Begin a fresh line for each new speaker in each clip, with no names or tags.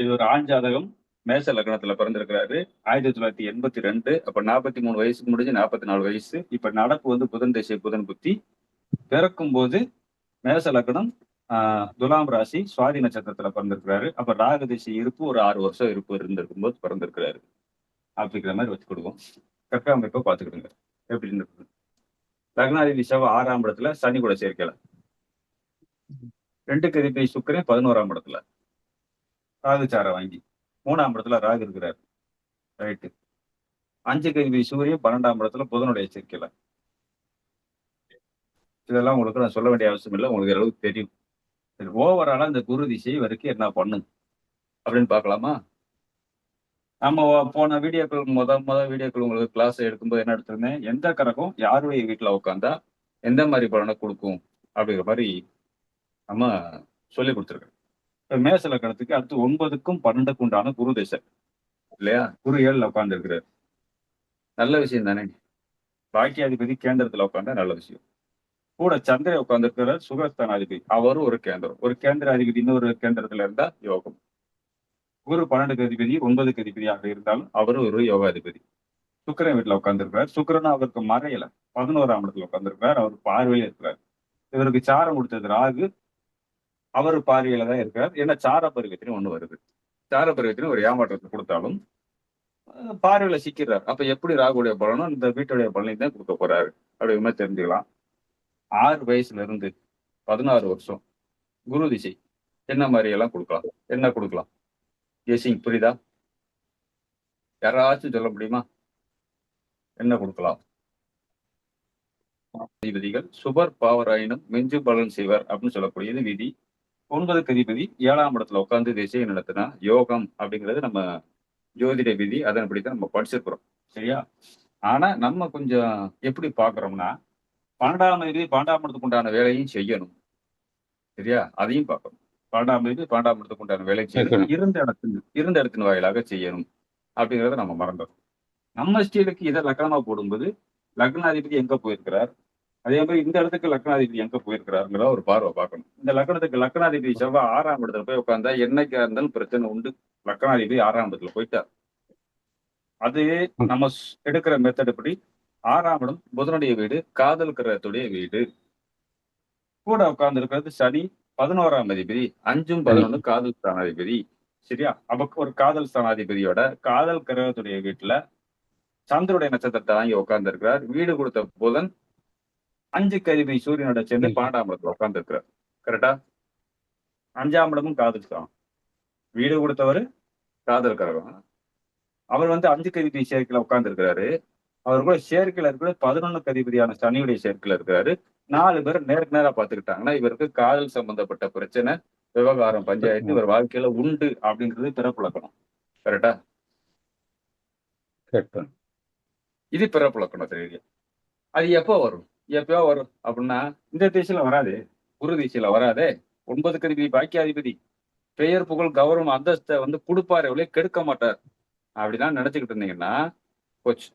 இது ஒரு ஆண் ஜாதகம். மேச லக்னத்துல பிறந்திருக்கிறாரு. ஆயிரத்தி தொள்ளாயிரத்தி எண்பத்தி ரெண்டு அப்ப நாற்பத்தி மூணு வயசுக்கு முடிஞ்சு நாற்பத்தி நாலு வயசு. இப்ப நடப்பு வந்து புதன் திசை புதன் புத்தி. பிறக்கும் போது மேச லக்னம் ஆஹ் துலாம் ராசி சுவாதி நட்சத்திரத்துல பிறந்திருக்கிறாரு. அப்ப ராக திசை இருப்பு ஒரு ஆறு வருஷம் இருப்பு இருந்திருக்கும் போது பிறந்திருக்கிறாரு. அப்படிங்கிற மாதிரி வச்சு கொடுக்கும் கற்கா அமைப்பை பார்த்துக்கிடுங்க. எப்படி இருக்கு லக்னாதிபதி சவா ஆறாம் இடத்துல சனி கூட சேர்க்கல. ரெண்டு கதிப்பை சுக்கரன் பதினோராம் இடத்துல. ராகுச்சாரம் வாங்கி மூணாம் இடத்துல ராகு இருக்கிறார். ரைட்டு அஞ்சு கல்வி சூரியன் பன்னெண்டாம் இடத்துல புதனுடைய எச்சரிக்கையில இதெல்லாம் உங்களுக்கு நான் சொல்ல வேண்டிய அவசியம் இல்லை. உங்களுக்கு அளவுக்கு தெரியும். சரி ஓவராலா இந்த குரு திசை வரைக்கும் என்ன பண்ணும்? அப்படின்னு பார்க்கலாமா? நம்ம போன வீடியோக்கள் முத முத வீடியோக்கள் உங்களுக்கு கிளாஸ் எடுக்கும்போது என்ன எடுத்திருந்தேன்? எந்த கரகம் யாருடைய வீட்டுல உட்காந்தா எந்த மாதிரி பலனை கொடுக்கும்? அப்படிங்கிற மாதிரி நம்ம சொல்லி கொடுத்துருக்கேன். மேச லக்கணத்துக்கு அடுத்து ஒன்பதுக்கும் பன்னெண்டுக்கும் உண்டான குரு திசை. இல்லையா? குரு ஏழுல உட்கார்ந்து இருக்கிறார் நல்ல விஷயம் தானே? பாக்கியாதிபதி கேந்திரத்துல உட்காந்தா நல்ல விஷயம். கூட சந்திர உட்கார்ந்து இருக்கிறார் சுகஸ்தானாதிபதி. அவரும் ஒரு கேந்திரம். ஒரு கேந்திர அதிபதி இன்னொரு கேந்திரத்துல இருந்தா யோகம். குரு பன்னெண்டுக்கு அதிபதி ஒன்பதுக்கு அதிபதியாக இருந்தாலும் அவரும் ஒரு யோகாதிபதி. சுக்கரன் வீட்டுல உட்கார்ந்துருக்கிறார். சுக்கரன் அவருக்கு மறையல. பதினோராம் இடத்துல உட்கார்ந்துருக்கிறார். அவர் பார்வையில இருக்கிறார். இவருக்கு சாரம் கொடுத்தது ராகு அவர் பார்வையில தான் இருக்கார். ஏன்னா சார ஒண்ணு வருது. சார ஒரு ஏமாற்றத்தை கொடுத்தாலும் பார்வையில சிக்கிறார் அப்ப எப்படி ராகுடைய பலனும் இந்த வீட்டுடைய பலனையும் தான் கொடுக்க போறாரு. அப்படிங்கிற மாதிரி தெரிஞ்சுக்கலாம். ஆறு வயசுல இருந்து பதினாறு வருஷம் குரு திசை. என்ன மாதிரி எல்லாம் கொடுக்கலாம்? என்ன கொடுக்கலாம்? ஜெய்சிங் புரியுதா? யாராச்சும் சொல்ல முடியுமா? என்ன கொடுக்கலாம்? விதிகள் சுபர் பாவராயினும் மிஞ்சு பலன் செய்வர் அப்படின்னு சொல்லக்கூடியது விதி. ஒன்பது அதிபதி ஏழாம் இடத்துல உட்கார்ந்து திசையை நடத்தினா யோகம் அப்படிங்கிறது நம்ம ஜோதிட விதி அதன்படி தான் நம்ம படிச்சிருக்கிறோம். சரியா? ஆனா நம்ம கொஞ்சம் எப்படி பாக்குறோம்னா பன்னெண்டாம் தேதி பன்னெண்டாம் இடத்துக்கு உண்டான வேலையும் செய்யணும். சரியா? அதையும் பார்க்கணும். பன்னெண்டாம் தேதி பன்னெண்டாம் இடத்துக்கு உண்டான வேலை செய்யணும். இருந்த இடத்தின் இருந்த இடத்தின் வாயிலாக செய்யணும் அப்படிங்கிறத நம்ம மறந்தோம் நம்ம ஸ்டீலுக்கு இதை லக்கணமா போடும்போது லக்னாதிபதி எங்க போயிருக்கிறார்? அதே மாதிரி இந்த இடத்துக்கு லக்னாதிபதி எங்க போயிருக்கிறாருங்கிற ஒரு பார்வை பார்க்கணும். இந்த லக்னத்துக்கு லக்னாதிபதி செவ்வாய் ஆறாம் இடத்துல போய் உட்கார்ந்தா என்னைக்கா இருந்தாலும் பிரச்சனை உண்டு. லக்னாதிபதி ஆறாம் இடத்துல போயிட்டார். அது நம்ம எடுக்கிற மெத்தட் படி ஆறாம் இடம் புதனுடைய வீடு காதல் கிரகத்துடைய வீடு. கூட உட்கார்ந்து இருக்கிறது சனி பதினோராம் அதிபதி அஞ்சும் பதினொன்று காதல் ஸ்தானாதிபதி. சரியா? அப்ப ஒரு காதல் ஸ்தானாதிபதியோட காதல் கிரகத்துடைய வீட்டுல சந்திரனுடைய நட்சத்திரத்தை வாங்கி உட்கார்ந்து இருக்கிறார் வீடு கொடுத்த புதன் அஞ்சு கதிபதி சூரியனோட சேர்ந்து. பன்னெண்டாம் இடத்துல உட்கார்ந்து இருக்கிறார் கரெக்டா அஞ்சாம் இடமும் காதல் வீடு கொடுத்தவர் காதல் கிரகம் அவர் வந்து அஞ்சு கதிபதி சேர்க்கையில உட்கார்ந்து இருக்கிறாரு அவர் கூட சேர்க்கையில இருக்கிற பதினொன்னு கதிபதியான சனியுடைய சேர்க்கையில இருக்கிறாரு. நாலு பேர் நேருக்கு நேரா பாத்துக்கிட்டாங்கன்னா இவருக்கு காதல் சம்பந்தப்பட்ட பிரச்சனை விவகாரம் பஞ்சாயத்து இவர் வாழ்க்கையில உண்டு அப்படின்றது பிறப்புழக்கணும் கரெக்டா இது பிறப்புழக்கணும் தெரியுது. அது எப்போ வரும்? எப்பயோ வரும். அப்படின்னா இந்த திசையில வராது. குரு திசையில வராதே. ஒன்பது கதிபதி பாக்கியாதிபதி. பெயர் புகழ் கௌரவம் அந்தஸ்தை வந்து கொடுப்பாரு எவ்வளோ கெடுக்க மாட்டார். அப்படிதான் நினைச்சுக்கிட்டு இருந்தீங்கன்னா போச்சு.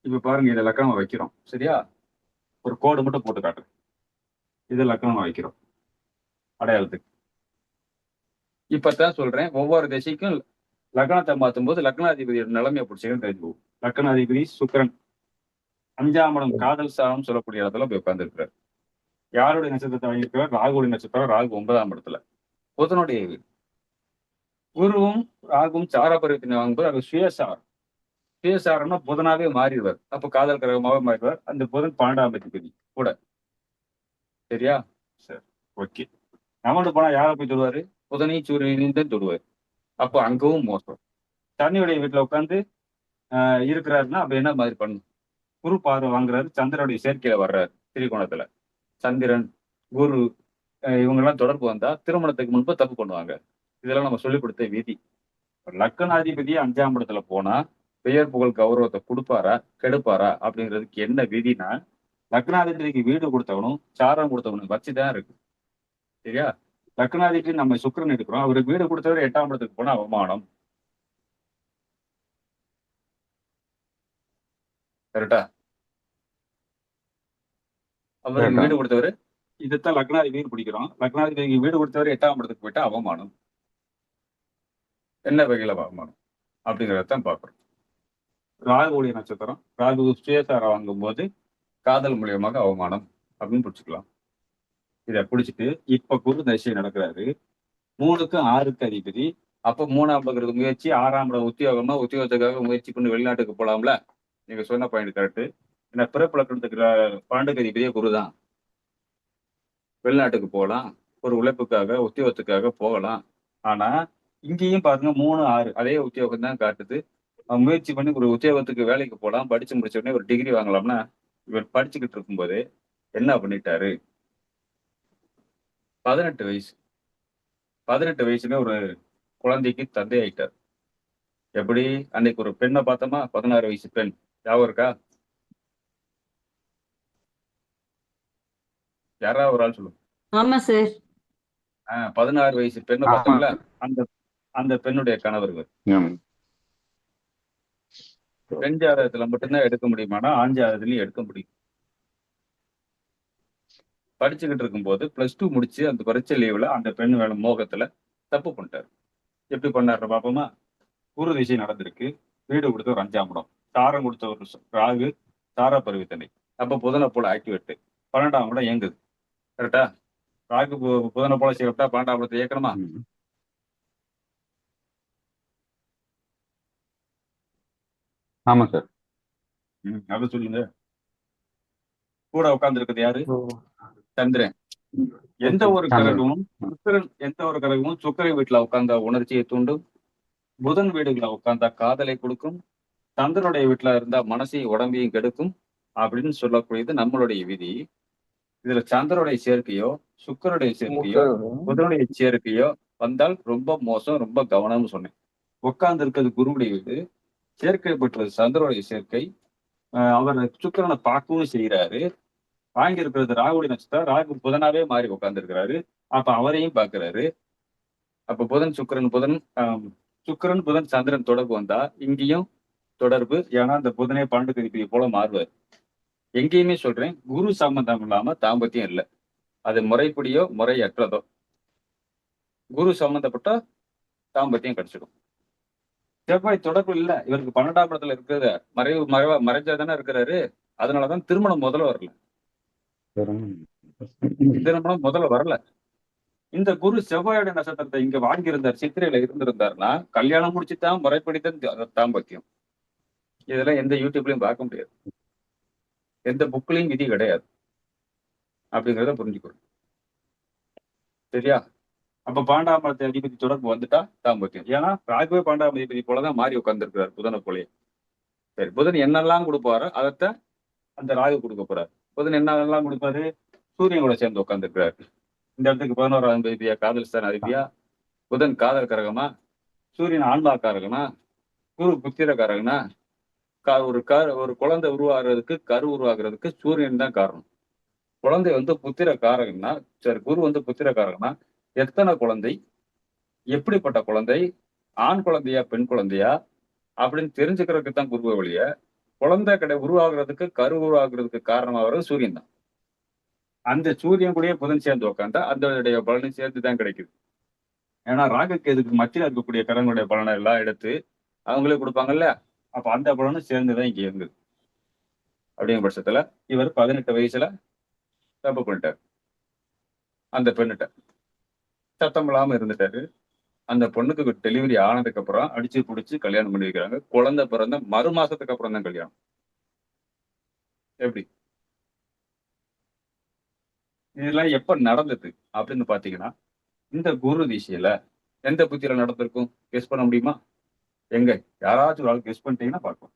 இப்ப பாருங்க இதை லக்கணமா வைக்கிறோம். சரியா? ஒரு கோடு மட்டும் போட்டு காட்டுறேன். இதை லக்கணமா வைக்கிறோம். அடையாளத்துக்கு. இப்பதான் சொல்றேன் ஒவ்வொரு திசைக்கும் லக்னத்தை மாற்றும் போது லக்னாதிபதியோட நிலைமையை பிடிச்சிக்கன்னு தெரிஞ்சு போகும் லக்னாதிபதி சுக்கிரன். அஞ்சாம் காதல் சாரம் சொல்லக்கூடிய இடத்துல போய் உட்கார்ந்துருக்கிறார். யாருடைய நட்சத்திரத்தை வாங்கியிருக்கிறார்? ராகுடைய நட்சத்திரம் ராகு ஒன்பதாம் இடத்துல. புதனுடைய வீடு. குருவும் ராகும் சாரபருவத்தினை வாங்கும்போது அது சுயசாரம். சுயசாரம்னா புதனாவே மாறிடுவார். அப்ப காதல் கிரகமாவே மாறிடுவார். அந்த புதன் பன்னெண்டாம் அதிபதி கூட. சரியா? சரி ஓகே. நம்மள்ட்ட போனா யாரை போய் தொடுவாரு? புதனையும் சூரியனையும் தான் தொடுவார். அப்போ அங்கவும் மோசம். தண்ணியுடைய வீட்டுல உட்காந்து இருக்கிறாருன்னா அப்ப என்ன மாதிரி பண்ணும் குரு பார்வை வாங்குறாரு சந்திரனுடைய சேர்க்கையில வர்றாரு திரிகோணத்துல. சந்திரன் குரு இவங்கெல்லாம் இவங்க எல்லாம் தொடர்பு வந்தா திருமணத்துக்கு முன்பு தப்பு பண்ணுவாங்க. இதெல்லாம் நம்ம சொல்லிக் கொடுத்த விதி. லக்கணாதிபதி அஞ்சாம் இடத்துல போனா பெயர் புகழ் கௌரவத்தை கொடுப்பாரா கெடுப்பாரா அப்படிங்கிறதுக்கு என்ன விதினா லக்னாதிபதிக்கு வீடு கொடுத்தவனும் சாரம் கொடுத்தவனும் வச்சுதான் இருக்கு. சரியா? லக்னாதிபதி நம்ம சுக்கரன் எடுக்கிறோம். அவருக்கு வீடு கொடுத்தவர் எட்டாம் இடத்துக்கு போனா அவமானம். கரெக்டா? அவருக்கு
Correct.
வீடு கொடுத்தவர். இதைத்தான் லக்னாதிபதினு பிடிக்கிறோம். லக்னாதிபதிக்கு வீடு கொடுத்தவர் எட்டாம் இடத்துக்கு போயிட்டா அவமானம். என்ன வகையில அவமானம்? அப்படிங்கிறத தான் பார்க்குறோம். ராகுடைய நட்சத்திரம். ராகு சுயசாரம் வாங்கும்போது காதல் மூலியமாக அவமானம் அப்படின்னு பிடிச்சிக்கலாம். இதை பிடிச்சிட்டு இப்ப குரு தசை நடக்கிறாரு. மூணுக்கும் ஆறுக்கு அதிபதி. அப்ப மூணாம் பக்கிறது முயற்சி ஆறாம் இடம் உத்தியோகமா உத்தியோகத்துக்காக முயற்சி பண்ணி வெளிநாட்டுக்கு போலாம்ல. நீங்க சொன்ன பாயிண்ட் கரெக்ட் ஏன்னா பிறப்பிழக்கிறதுக்கு பன்னெண்டுக்கு அதிபதியே குரு தான் வெளிநாட்டுக்கு போகலாம். ஒரு உழைப்புக்காக உத்தியோகத்துக்காக போகலாம். ஆனா இங்கேயும் பாருங்க மூணு ஆறு அதே உத்தியோகம் தான் காட்டுது. அவன் முயற்சி பண்ணி ஒரு உத்தியோகத்துக்கு வேலைக்கு போகலாம். படிச்சு முடிச்ச உடனே ஒரு டிகிரி வாங்கலாம்னா இவர் படிச்சுக்கிட்டு இருக்கும்போது என்ன பண்ணிட்டாரு? பதினெட்டு வயசு. பதினெட்டு வயசுல ஒரு குழந்தைக்கு தந்தை ஆயிட்டார் எப்படி? அன்னைக்கு ஒரு பெண்ணை பார்த்தோமா? பதினாறு வயசு பெண். ஞாபகம் இருக்கா யாராவது ஒரு ஆள் சொல்லுங்க.
ஆமா சார்
ஆஹ் பதினாறு வயசு பெண்ணை. பார்த்தோம்ல அந்த அந்த பெண்ணுடைய கணவர் இவர்.
ஆமா.
பெண் ஜாதகத்துல மட்டும்தான் எடுக்க முடியுமானா ஆண் ஜாதகத்துலயும் எடுக்க முடியும். படிச்சுக்கிட்டு இருக்கும்போது பிளஸ் டூ முடிச்சு அந்த பரீட்சை லீவ்ல அந்த பெண் வேலை மோகத்துல தப்பு பண்ணிட்டாரு. எப்படி பண்ணாரு பாப்போமா? குரு திசை நடந்திருக்கு. வீடு கொடுத்த ஒரு அஞ்சாம் இடம். சாரம் கொடுத்த ஒரு ராகு சாரா பருவத்தனை அப்ப புதனை போல ஆக்டிவேட் பன்னெண்டாம் இடம் இயங்குது. கரெக்டா? ராகு புதனை போல பன்னெண்டாம் இடத்தை இயக்கணுமா.
ஆமா சார்.
அதை சொல்லுங்க. கூட உட்கார்ந்து இருக்கிறது யாரு சந்திரன். எந்த ஒரு. கிரகமும் சுக்கிரன் எந்த ஒரு கிரகமும் சுக்கிர வீட்டுல உட்கார்ந்த உணர்ச்சியை தூண்டும். புதன் வீடுகளை உட்கார்ந்தா காதலை கொடுக்கும். சந்திரனுடைய வீட்டுல இருந்தா மனசையும் உடம்பையும் கெடுக்கும். அப்படின்னு சொல்லக்கூடியது நம்மளுடைய விதி. இதுல சந்திரனுடைய சேர்க்கையோ சுக்கிரனுடைய சேர்க்கையோ புதனுடைய சேர்க்கையோ வந்தால் ரொம்ப மோசம் ரொம்ப கவனம்னு சொன்னேன். உட்கார்ந்து இருக்கிறது குருவுடைய வீடு சேர்க்கை பெற்றது சந்திரனுடைய சேர்க்கை. ஆஹ் அவர் சுக்கிரனை பார்க்கவும் செய்யறாரு வாங்கி இருக்கிறது ராகுடைய நட்சத்திரம். ராகு புதனாவே மாறி உட்கார்ந்து அப்ப அவரையும் பார்க்கிறாரு. அப்ப புதன் சுக்கிரன் புதன் சுக்கிரன் புதன் சந்திரன் தொடர்பு வந்தா இங்கேயும் தொடர்பு. ஏன்னா அந்த புதனே பன்னெண்டு கதிப்பதி போல மாறுவார். எங்கேயுமே சொல்றேன் குரு சம்பந்தம் இல்லாம தாம்பத்தியம் இல்லை. அது முறைப்படியோ முறையற்றதோ. குரு சம்பந்தப்பட்ட தாம்பத்தியம் கிடைச்சிடும். செவ்வாய் தொடர்பு இல்ல. இவருக்கு பன்னெண்டாம் இடத்துல இருக்கிறத மறைவு மறைவா மறைஞ்சாதானே இருக்கிறாரு. அதனாலதான் திருமணம் முதல்ல வரல. திருமணம் முதல்ல வரல. இந்த குரு செவ்வாயோட நட்சத்திரத்தை இங்க வாங்கியிருந்தார் சித்திரையில இருந்திருந்தாருன்னா கல்யாணம் முடிச்சுதான் முறைப்படித்தான் தாம்பத்தியம். இதெல்லாம் எந்த யூடியூப்லயும் பார்க்க முடியாது. எந்த புக்லயும் விதி கிடையாது. அப்படிங்கிறத புரிஞ்சுக்கணும். சரியா? அப்ப பாண்டாமரத்தை அதிபதி தொடர்பு வந்துட்டா தாம்பத்தியம் ஏன்னா ராகுவே பாண்டாம அதிபதி போலதான் மாறி உட்கார்ந்துருக்கிறார் புதனை போலயே. சரி புதன் என்னெல்லாம் கொடுப்பாரோ அதத்த அந்த ராகு கொடுக்க போறாரு. புதன் என்னெல்லாம் கொடுப்பாரு? சூரியன் கூட சேர்ந்து உட்காந்துருக்கிறாரு இந்த இடத்துக்கு பதினோராம் அதிபதியா காதல் ஸ்தான அதிபதியா? புதன் காதல் கரகமா? சூரியன் ஆன்மா காரகனா குரு புத்திர காரகனா ஒரு கரு ஒரு குழந்தை உருவாகிறதுக்கு கரு உருவாகிறதுக்கு சூரியன் தான் காரணம். குழந்தை வந்து புத்திர காரகன்னா சரி குரு வந்து புத்திர காரகனா எத்தனை குழந்தை? எப்படிப்பட்ட குழந்தை? ஆண் குழந்தையா பெண் குழந்தையா? அப்படின்னு தெரிஞ்சுக்கிறதுக்கு தான் குருவை வழிய குழந்தை கடை உருவாகிறதுக்கு கரு உருவாகிறதுக்கு காரணமாகிறது சூரியன் தான். அந்த சூரியன் கூடயே புதன் சேர்ந்து உட்காந்தா அதனுடைய பலனும் சேர்த்து தான் கிடைக்குது. ஏன்னா ராகுக்கு எதுக்கு மத்தியில் இருக்கக்கூடிய கரங்களுடைய பலனை எல்லாம் எடுத்து அவங்களே கொடுப்பாங்கல்ல அப்ப அந்த பலனும் சேர்ந்துதான் இங்க இருந்தது அப்படிங்கிற பட்சத்துல இவர் பதினெட்டு வயசுல தப்பு பண்ணிட்டார். அந்த பெண்ணிட்ட. சத்தம் இல்லாம இருந்துட்டாரு. அந்த பொண்ணுக்கு டெலிவரி ஆனதுக்கு அப்புறம் அடிச்சு புடிச்சு கல்யாணம் பண்ணி வைக்கிறாங்க. குழந்தை பிறந்த மறு மாசத்துக்கு அப்புறம் தான் கல்யாணம். எப்படி? இதெல்லாம் எப்ப நடந்தது அப்படின்னு பாத்தீங்கன்னா இந்த குரு திசையில எந்த புத்தியில நடந்திருக்கும்? கெஸ் பண்ண முடியுமா? எங்க? யாராச்சும் ஒரு ஆள் கெஸ் பண்ணிட்டீங்கன்னா பார்க்கலாம்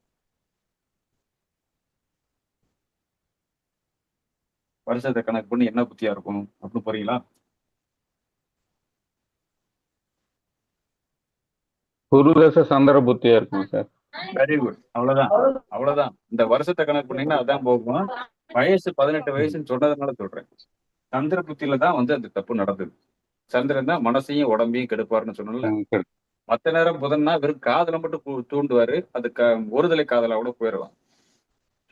வருஷத்தை கணக்கு பண்ணி என்ன புத்தியா இருக்கும்? அப்படின்னு போறீங்களா
குருதச சந்திர புத்தியா இருக்கும் சார்
வெரி குட் அவ்வளவுதான். அவ்வளவுதான். இந்த வருஷத்தை கணக்கு பண்ணீங்கன்னா அதான் போகும். வயசு பதினெட்டு வயசுன்னு சொன்னதுனால சொல்றேன். சந்திர புத்தியில தான் வந்து அந்த தப்பு நடந்தது. சந்திரன் தான் மனசையும் உடம்பையும் கெடுப்பாருன்னு சொன்னல மத்த நேரம் புதன்னா வெறும் காதலை மட்டும் தூண்டுவாரு. அது க ஒருதலை காதலா கூட போயிடலாம்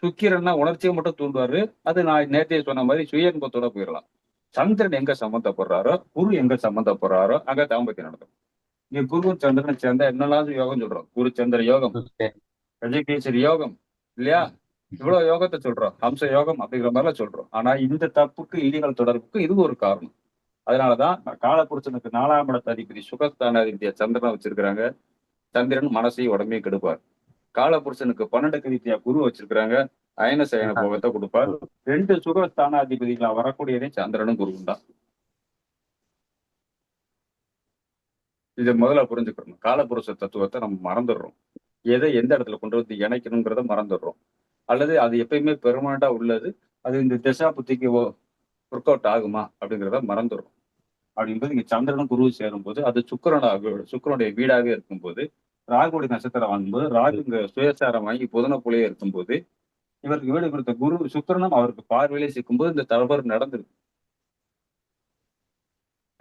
சுக்கிரன்னா உணர்ச்சியை மட்டும் தூண்டுவாரு. அது நான் நேற்றைய சொன்ன மாதிரி சுயன்பத்தோட போயிடலாம் சந்திரன் எங்க சம்மந்தப்படுறாரோ குரு எங்க சம்மந்தப்படுறாரோ அங்க தாம்பத்தியம் நடக்கும். இங்க குரு சந்திரன் சேர்ந்தா என்னெல்லாம் யோகம் சொல்றோம். குரு சந்திர யோகம்
சரி.
கஜகேசரி யோகம் இல்லையா? இவ்வளவு யோகத்தை சொல்றோம். ஹம்ச யோகம் அப்படிங்கிற மாதிரிலாம் சொல்றோம். ஆனா இந்த தப்புக்கு இடிகள் தொடர்புக்கு இது ஒரு காரணம். அதனாலதான் காலபுருஷனுக்கு நாலாம் இடத்த அதிபதி சுகஸ்தான அதிபதியா சந்திரனை வச்சிருக்கிறாங்க. சந்திரன் மனசையும் உடம்பையும் கெடுப்பார். காலபுருஷனுக்கு பன்னெண்டு ரீதியா குரு வச்சிருக்கிறாங்க. அயன சயன போகத்தை கொடுப்பார். ரெண்டு சுகஸ்தானாதிபதிகளா வரக்கூடியதே சந்திரனும் குருவும் தான். இதை முதல்ல புரிஞ்சுக்கணும். காலபுருஷ தத்துவத்தை நம்ம மறந்துடுறோம். எதை எந்த இடத்துல கொண்டு வந்து இணைக்கணுங்கிறத மறந்துடுறோம். அல்லது அது எப்பயுமே பெர்மனண்டா உள்ளது. அது இந்த திசா புத்திக்கு ஒர்க் அவுட் ஆகுமா அப்படிங்கிறத மறந்துடுறோம். அப்படின்றது இங்க சந்திரனும் குரு சேரும்போது அது சுக்கரனாக சுக்கரனுடைய வீடாகவே இருக்கும்போது ராகுடைய நட்சத்திரம் வாங்கும்போது ராகு இங்க சுயசாரம் வாங்கி புதன புலையே இருக்கும்போது இவருக்கு வீடு கொடுத்த குரு சுக்கிரனும் அவருக்கு பார்வையிலே சிக்கும்போது இந்த தவறு நடந்திருக்கு.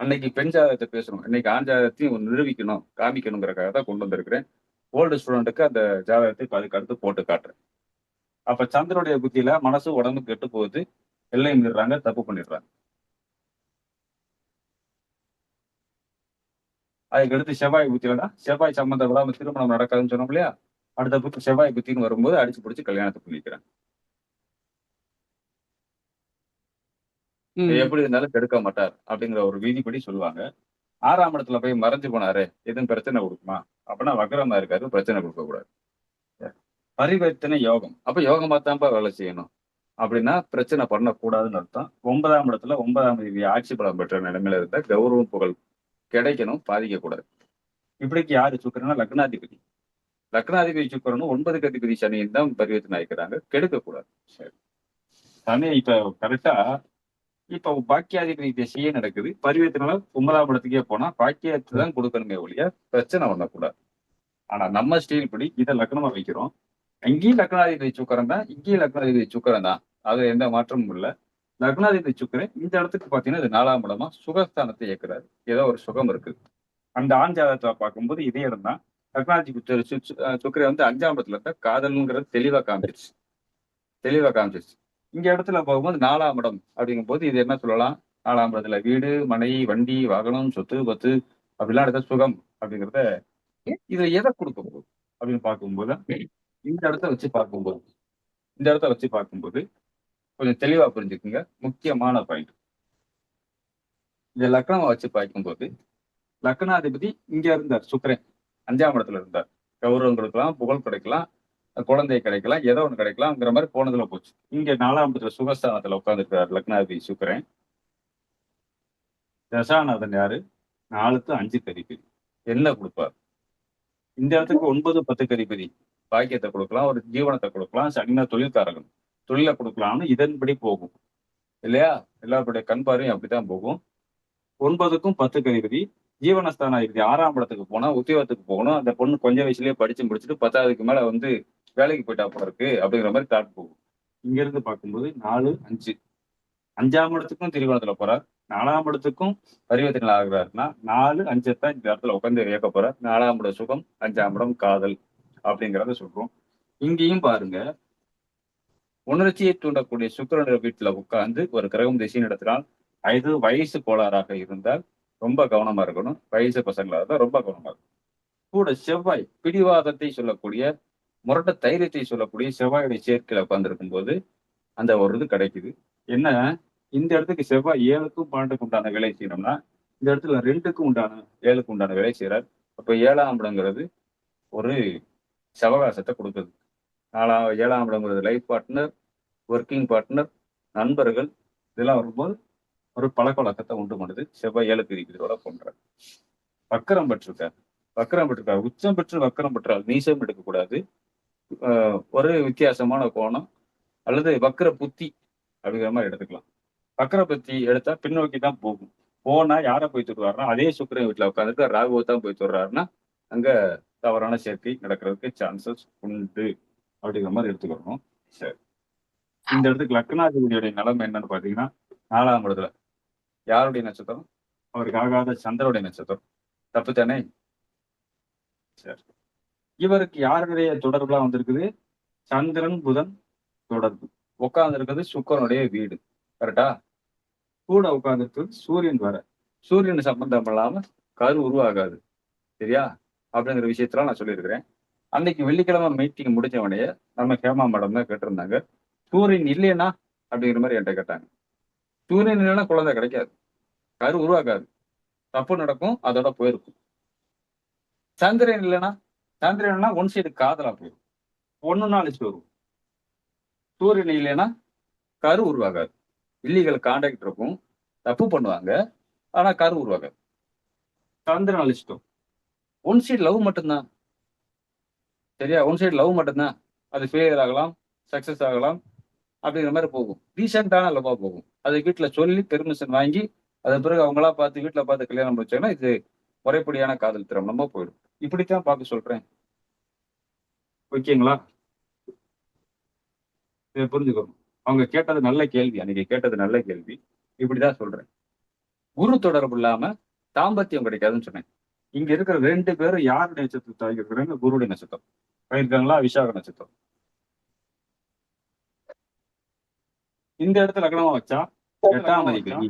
அன்னைக்கு பெண் ஜாதகத்தை பேசணும். இன்னைக்கு ஆண் ஜாதகத்தையும் நிரூபிக்கணும் காமிக்கணுங்கிறக்காக தான் கொண்டு வந்திருக்கிறேன். ஓல்டு ஸ்டூடெண்ட்டுக்கு அந்த ஜாதகத்தை இப்ப அதுக்கு அடுத்து போட்டு காட்டுறேன். அப்ப சந்திரனுடைய புத்தியில மனசு உடம்பு கெட்டு போகுது எல்லையும் மீறுறாங்க தப்பு பண்ணிடுறாங்க. அதுக்கு அடுத்து செவ்வாய் புத்தியில தான் செவ்வாய் சம்பந்தம் விடாம திருமணம் நடக்காதுன்னு சொன்னோம் இல்லையா? அடுத்த புத்தி செவ்வாய் புத்தின்னு வரும்போது அடிச்சு பிடிச்சி கல்யாணத்தை பண்ணிக்கிறாங்க. எப்படி இருந்தாலும் கெடுக்க மாட்டார் அப்படிங்கிற ஒரு விதிப்படி சொல்லுவாங்க. ஆறாம் இடத்துல போய் மறைஞ்சு போனாரு எதுவும் பிரச்சனை கொடுக்குமா? அப்படின்னா வக்கரமா இருக்காரு பிரச்சனை கொடுக்க கூடாது. பரிவர்த்தனை யோகம். அப்ப யோகமா தான்ப்பா வேலை செய்யணும். அப்படின்னா பிரச்சனை பண்ணக்கூடாதுன்னு அர்த்தம். ஒன்பதாம் இடத்துல ஒன்பதாம் தேதி ஆட்சி பலம் பெற்ற நிலைமையில இருந்தா கௌரவம் புகழ் கிடைக்கணும் பாதிக்க கூடாது இப்படிக்கு யாரு சுக்கரனா லக்னாதிபதி. லக்னாதிபதி சுக்கரனும் ஒன்பது அதிபதி சனியும் தான் பரிவர்த்தனை ஆயிக்கிறாங்க கெடுக்க கூடாது சரி. சனி இப்ப கரெக்டா இப்ப பாக்கியாதிபதி திசையே நடக்குது. பரிவர்த்தனால ஒன்பதாம் இடத்துக்கே போனா பாக்கியத்தை தான் கொடுக்கணுமே ஒழிய பிரச்சனை பண்ணக்கூடாது. ஆனா நம்ம ஸ்டீல் படி இதை லக்னமா வைக்கிறோம். அங்கேயும் லக்னாதிபதி சுக்கரன் தான் இங்கேயும் லக்னாதிபதி சுக்கரன் தான். அது எந்த மாற்றமும் இல்லை. லக்னாதிபதி சுக்கரன் இந்த இடத்துக்கு பாத்தீங்கன்னா இது நாலாம் இடமா சுகஸ்தானத்தை இயக்குறாரு. ஏதோ ஒரு சுகம் இருக்கு. அந்த ஆண் ஜாதகத்தை பார்க்கும்போது இதே இடம் தான் லக்னாதிபதி சுக்கரன் வந்து அஞ்சாம் இடத்துல இருந்தா காதல்ங்கிறது தெளிவா காமிச்சிருச்சு. தெளிவா காமிச்சிருச்சு. இங்க இடத்துல போகும்போது நாலாம் இடம் அப்படிங்கும்போது இது என்ன சொல்லலாம்? நாலாம் இடத்துல வீடு மனை வண்டி வாகனம் சொத்து பத்து அப்படிலாம் எடுத்த சுகம் அப்படிங்கிறத இது எதை கொடுக்க போகுது அப்படின்னு பார்க்கும்போது இந்த இடத்த வச்சு பார்க்கும்போது இந்த இடத்த வச்சு பார்க்கும்போது கொஞ்சம் தெளிவா புரிஞ்சுக்குங்க. முக்கியமான பாயிண்ட் இந்த லக்னமா வச்சு பார்க்கும்போது லக்னாதிபதி இங்க இருந்தார் சுக்கரன். அஞ்சாம் இடத்துல இருந்தார். கௌரவம் கொடுக்கலாம் புகழ் கிடைக்கலாம் குழந்தை கிடைக்கலாம் ஏதோ ஒண்ணு கிடைக்கலாம்ங்கிற மாதிரி போனதுல போச்சு. இங்க நாலாம் இடத்துல சுகஸ்தானத்தில் உட்காந்துருக்கிறார் லக்னாதிபதி சுக்கரன். தசாநாதன் யாரு? நாலுக்கு அஞ்சு கதிபதி என்ன கொடுப்பார்? இந்த இடத்துக்கு ஒன்பது பத்து கதிபதி பாக்கியத்தை கொடுக்கலாம் ஒரு ஜீவனத்தை கொடுக்கலாம் சனினா தொழில்காரகன். தொழிலை கொடுக்கலாம்னு இதன்படி போகும். இல்லையா? எல்லாருடைய கண்பாரையும் அப்படித்தான் போகும். ஒன்பதுக்கும் பத்து அதிபதி ஜீவனஸ்தான அதிபதி ஆறாம் இடத்துக்கு போனா உத்தியோகத்துக்கு போகணும். அந்த பொண்ணு கொஞ்ச வயசுலயே படிச்சு முடிச்சுட்டு பத்தாவதுக்கு மேல வந்து வேலைக்கு போயிட்டா போல இருக்கு அப்படிங்கிற மாதிரி தாட் போகும். இங்க இருந்து பார்க்கும்போது நாலு அஞ்சு. அஞ்சாம் இடத்துக்கும் திரிகோணத்துல போறார். நாலாம் இடத்துக்கும் பரிவர்த்தனை ஆகிறாருன்னா நாலு அஞ்சு தான் இந்த இடத்துல உட்காந்து இயக்க போறார். நாலாம் இடம் சுகம் அஞ்சாம் இடம் காதல் அப்படிங்கிறத சொல்றோம். இங்கேயும் பாருங்க உணர்ச்சியை தூண்டக்கூடிய சுக்கரனுடைய வீட்டுல உட்கார்ந்து ஒரு கிரகம் திசை நடத்தினால் அது வயசு கோளாறாக இருந்தால் ரொம்ப கவனமா இருக்கணும். வயசு பசங்களாக இருந்தால் ரொம்ப கவனமா இருக்கணும். கூட செவ்வாய் பிடிவாதத்தை சொல்லக்கூடிய முரட்ட தைரியத்தை சொல்லக்கூடிய செவ்வாயுடைய சேர்க்கையில உட்காந்துருக்கும் போது அந்த ஒரு இது கிடைக்குது. என்ன? இந்த இடத்துக்கு செவ்வாய் ஏழுக்கும் பன்னெண்டுக்கு உண்டான வேலை செய்யணும்னா இந்த இடத்துல ரெண்டுக்கும் உண்டான ஏழுக்கு உண்டான வேலை செய்யறார் அப்ப ஏழாம் இடங்கிறது ஒரு சவகாசத்தை கொடுக்குது. நாலாம் ஏழாம் இடங்கிறது லைஃப் பார்ட்னர் ஒர்க்கிங் பார்ட்னர் நண்பர்கள். இதெல்லாம் வரும்போது ஒரு பழக்க வழக்கத்தை உண்டு பண்ணுது. செவ்வாய் ஏழு பிரிக்கிறதோட போன்றார் வக்கரம் பெற்றிருக்கார். வக்கரம் பெற்றிருக்கார். உச்சம் பெற்று வக்கரம் பெற்றால் நீசம் எடுக்கக்கூடாது. ஒரு வித்தியாசமான கோணம் அல்லது வக்கர புத்தி அப்படிங்கிற மாதிரி எடுத்துக்கலாம். வக்கர புத்தி எடுத்தா பின்னோக்கி தான் போகும். போனா யாரை போய் தொடுவாருன்னா அதே சுக்கிரன் வீட்டில் உட்காந்துட்டு ராகுவை தான் போய் தொடுறாருன்னா அங்க தவறான சேர்க்கை நடக்கிறதுக்கு சான்சஸ் உண்டு. அப்படிங்கிற மாதிரி எடுத்துக்கிறோம் சரி. இந்த இடத்துக்கு லக்னாதிபதியுடைய நிலைமை என்னன்னு பாத்தீங்கன்னா நாலாம் இடத்துல. யாருடைய நட்சத்திரம்? அவருக்கு ஆகாத சந்திரனுடைய நட்சத்திரம். தப்பு தானே சரி. இவருக்கு யாருடைய தொடர்புலாம் வந்திருக்குது? சந்திரன் புதன் தொடர்பு. உட்கார்ந்து இருக்கிறது சுக்கரனுடைய வீடு. கரெக்டா கூட உட்கார்ந்துருக்கிறது சூரியன் வர. சூரியன் சம்பந்தம் இல்லாம கரு உருவாகாது. சரியா? அப்படிங்கிற விஷயத்துல நான் சொல்லியிருக்கிறேன். அன்னைக்கு வெள்ளிக்கிழமை மீட்டிங் முடிஞ்ச உடனே நம்ம ஹேமா மேடம் தான் கேட்டிருந்தாங்க. சூரியன் இல்லைன்னா அப்படிங்கிற மாதிரி என்கிட்ட கேட்டாங்க. சூரியன் இல்லைன்னா குழந்தை கிடைக்காது. கரு உருவாக்காது தப்பு நடக்கும் அதோட போயிருக்கும். சந்திரன் இல்லைன்னா சந்திரன்னா ஒன் சைடு காதலா போயிடும். ஒன்னு நாளைக்கு வரும். சூரியன் இல்லைன்னா கரு உருவாகாது. இல்லீகல் கான்டாக்ட் இருக்கும். தப்பு பண்ணுவாங்க ஆனா கரு உருவாகாது. சந்திரன் அழிச்சிட்டோம். ஒன் சைடு லவ் மட்டும்தான். சரியா? ஒன் சைடு லவ் மட்டும்தான். அது ஃபெயிலியர் ஆகலாம் சக்சஸ் ஆகலாம் அப்படிங்கிற மாதிரி போகும். ரீசெண்டான லவ்வா போகும். அது வீட்டுல சொல்லி பெர்மிஷன் வாங்கி அதன் பிறகு அவங்களா பார்த்து வீட்டுல பார்த்து கல்யாணம் வச்சாங்கன்னா இது முறைப்படியான காதல் திருமணமா போயிடும். இப்படித்தான் பார்க்க சொல்றேன். ஓகேங்களா? இதை புரிஞ்சுக்கணும். அவங்க கேட்டது நல்ல கேள்வி. அன்னைக்கு கேட்டது நல்ல கேள்வி. இப்படிதான் சொல்றேன். குரு தொடர்பு இல்லாம தாம்பத்தியம் கிடைக்காதுன்னு சொன்னேன். இங்க இருக்கிற ரெண்டு பேரும் யாருடைய நட்சத்திரத்தை ஆகியிருக்கிறாங்க குருடைய நட்சத்திரம். ஆகியிருக்காங்களா விசாக நட்சத்திரம். இந்த இடத்துல லக்னமா வச்சா? எட்டாம் அதிபதி.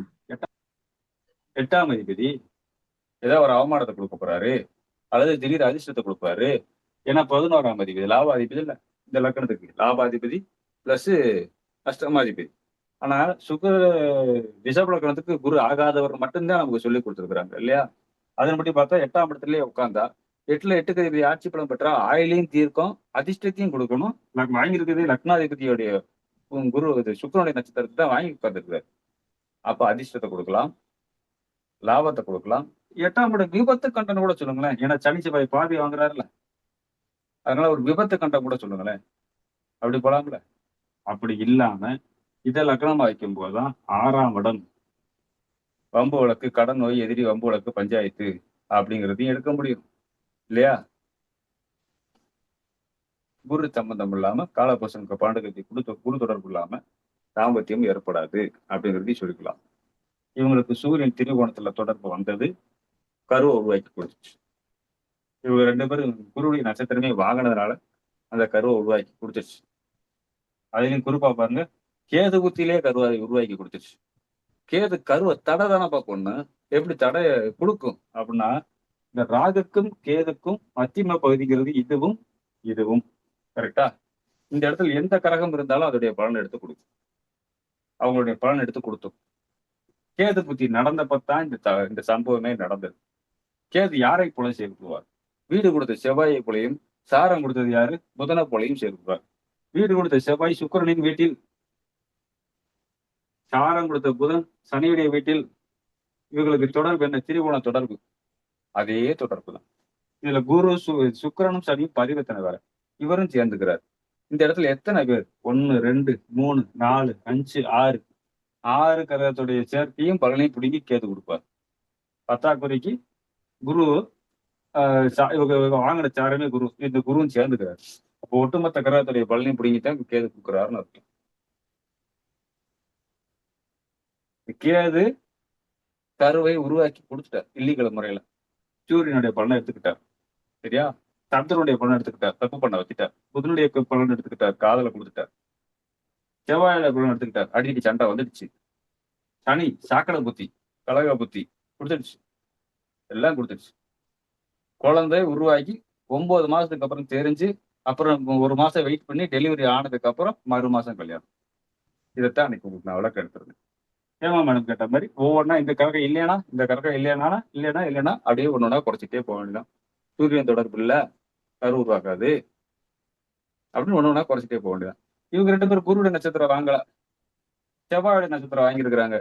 எட்டாம் அதிபதி ஏதோ ஒரு அவமானத்தை கொடுக்க போறாரு. அல்லது திடீர் அதிர்ஷ்டத்தை கொடுப்பாரு ஏன்னா பதினோராம் அதிபதி லாபாதிபதி இல்ல. இந்த லக்கணத்துக்கு லாபாதிபதி பிளஸ் அஷ்டமாதிபதி. ஆனா சுகர ரிஷப லக்கணத்துக்கு குரு ஆகாதவர் மட்டும்தான் நமக்கு சொல்லி கொடுத்துருக்குறாங்க இல்லையா? அதன்படி பார்த்தா எட்டாம் இடத்துலயே உட்காந்தா எட்டுல எட்டு கதிபதி ஆட்சி பலம் பெற்றா ஆயிலையும் தீர்க்கும் அதிர்ஷ்டத்தையும் கொடுக்கணும். நான் வாங்கியிருக்கிறது லக்னாதிபதியோடைய குரு இது சுக்கரனுடைய நட்சத்திரத்தை தான் வாங்கி உட்கார்ந்துருக்காரு அப்ப அதிர்ஷ்டத்தை கொடுக்கலாம் லாபத்தை கொடுக்கலாம். எட்டாம் இடம் விபத்து கண்டன் கூட சொல்லுங்களேன். ஏன்னா சனி செவ்வாய் பாதி வாங்குறாருல அதனால ஒரு விபத்து கண்டம் கூட சொல்லுங்களேன். அப்படி போலாம்ல? அப்படி இல்லாம இதை லக்னமா வைக்கும் போதுதான் ஆறாம் இடம். வம்பு வழக்கு கடன் நோய் எதிரி வம்பு வழக்கு பஞ்சாயத்து அப்படிங்கிறதையும் எடுக்க முடியும். இல்லையா? குரு சம்பந்தம் இல்லாம காலபசனுக்கு பாண்டகத்தை குடு குரு தொடர்பு இல்லாம தாம்பத்தியம் ஏற்படாது அப்படிங்கிறதையும் சொல்லிக்கலாம். இவங்களுக்கு சூரியன் திரிகோணத்துல தொடர்பு வந்தது கருவை உருவாக்கி கொடுத்துச்சு. இவங்க ரெண்டு பேரும் குருடைய நட்சத்திரமே வாங்கினதுனால அந்த கருவை உருவாக்கி கொடுத்துருச்சு அதுலயும் குறிப்பா பாருங்க கேது குத்திலே கருவை உருவாக்கி கொடுத்துருச்சு கேது கருவை தடை தானப்பா பொண்ணு எப்படி தடை கொடுக்கும் அப்படின்னா இந்த ராகுக்கும் கேதுக்கும் மத்தியம பகுதிங்கிறது இதுவும் இதுவும் கரெக்டா இந்த இடத்துல எந்த கரகம் இருந்தாலும் அதோடைய பலன் எடுத்து கொடுக்கும். அவங்களுடைய பலன் எடுத்து கொடுத்தோம் கேது புத்தி நடந்தப்பத்தான் இந்த த- இந்த சம்பவமே நடந்தது. கேது யாரை போல சேர்க்குவார் வீடு கொடுத்த செவ்வாயை போலையும் சாரம் கொடுத்தது யாரு? புதனை போலையும் சேர்க்குவார் வீடு கொடுத்த செவ்வாய் சுக்கிரனின் வீட்டில் சாரம் கொடுத்த புதன் சனியுடைய வீட்டில் இவர்களுக்கு தொடர்பு என்ன? திரிகோண தொடர்பு. அதே தொடர்பு தான். இதுல குரு சு- சுக்கிரனும் சனியும் பரிவர்த்தனை வேற. இவரும் சேர்ந்துக்கிறார். இந்த இடத்துல எத்தனை பேர்? ஒன்னு ரெண்டு மூணு நாலு அஞ்சு ஆறு. ஆறு கிரகத்துடைய சேர்க்கையும் பலனையும் பிடுங்கி கேது கொடுப்பார். பத்தாக்குறைக்கு குரு ஆஹ் சா- இவங்க வாங்கின சாரமே குரு. இந்த குருவும் சேர்ந்துக்கிறார். அப்போ ஒட்டுமொத்த கிரகத்துடைய பலனையும் பிடுங்கித்தான் கேது கொடுக்குறாருன்னு அர்த்தம். கேது கருவை உருவாக்கி கொடுத்துட்டார். இல்லீகல் முறையில. சூரியனுடைய பலனை எடுத்துக்கிட்டார். சரியா? சந்திரனுடைய பலன் எடுத்துக்கிட்டார். தப்பு பண்ண வச்சுட்டார். புதனுடைய பலன் எடுத்துக்கிட்டார். காதலை கொடுத்துட்டார். செவ்வாயோட பலன் எடுத்துக்கிட்டார். அடிக்கடி சண்டை வந்துடுச்சு. சனி சாக்கடை புத்தி கலக புத்தி கொடுத்துடுச்சு. எல்லாம் கொடுத்துடுச்சு. குழந்தை உருவாக்கி ஒன்பது மாசத்துக்கு அப்புறம் தெரிஞ்சு அப்புறம் ஒரு மாசம் வெயிட் பண்ணி டெலிவரி ஆனதுக்கு அப்புறம் மறு மாசம் கல்யாணம். இதைத்தான் அன்னைக்கு உங்களுக்கு நான் விளக்கம் எடுத்துருந்தேன். ஏமா மேடம் கேட்ட மாதிரி ஒவ்வொன்றா இந்த கரகம் இல்லையானா இந்த கரகம் இல்லையானா இல்லைனா இல்லைனா அப்படியே ஒன்னொன்னா குறைச்சிட்டே போக வேண்டியதான் சூரியன் தொடர்பு இல்ல கரு உருவாக்காது அப்படின்னு ஒண்ணு ஒண்ணா குறைச்சிட்டே போக வேண்டியதான் இவங்க ரெண்டு பேரும் குருவிட நட்சத்திரம் வாங்கல. செவ்வாயோட நட்சத்திரம் வாங்கியிருக்கிறாங்க.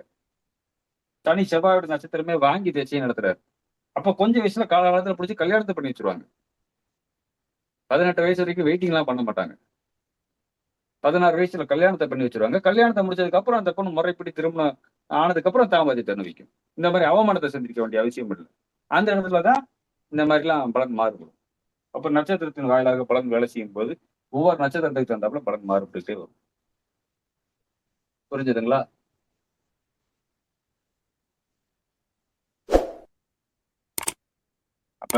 தனி செவ்வாயோட நட்சத்திரமே வாங்கி தேச்சியும் நடத்துறாரு. அப்ப கொஞ்சம் வயசுல காலகாலத்துல பிடிச்சி கல்யாணத்தை பண்ணி வச்சிருவாங்க. பதினெட்டு வயசு வரைக்கும் வெயிட்டிங் எல்லாம் பண்ண மாட்டாங்க. பதினாறு வயசுல கல்யாணத்தை பண்ணி வச்சிருவாங்க. கல்யாணத்தை முடிச்சதுக்கு அப்புறம் அந்த பொண்ணு முறைப்படி திருமணம் ஆனதுக்கு அப்புறம் தாமதி தன்னுவிக்கும். இந்த மாதிரி அவமானத்தை சந்திக்க வேண்டிய அவசியம் இல்லை. அந்த இடத்துலதான் இந்த மாதிரிலாம் பலன் மாறுபடும். அப்ப நட்சத்திரத்தின் வாயிலாக பலன் வேலை செய்யும் போது ஒவ்வொரு நட்சத்திரத்துக்கு தகுந்தாப்புல பலன் மாறுபட்டுட்டே வரும். புரிஞ்சுதுங்களா? அப்ப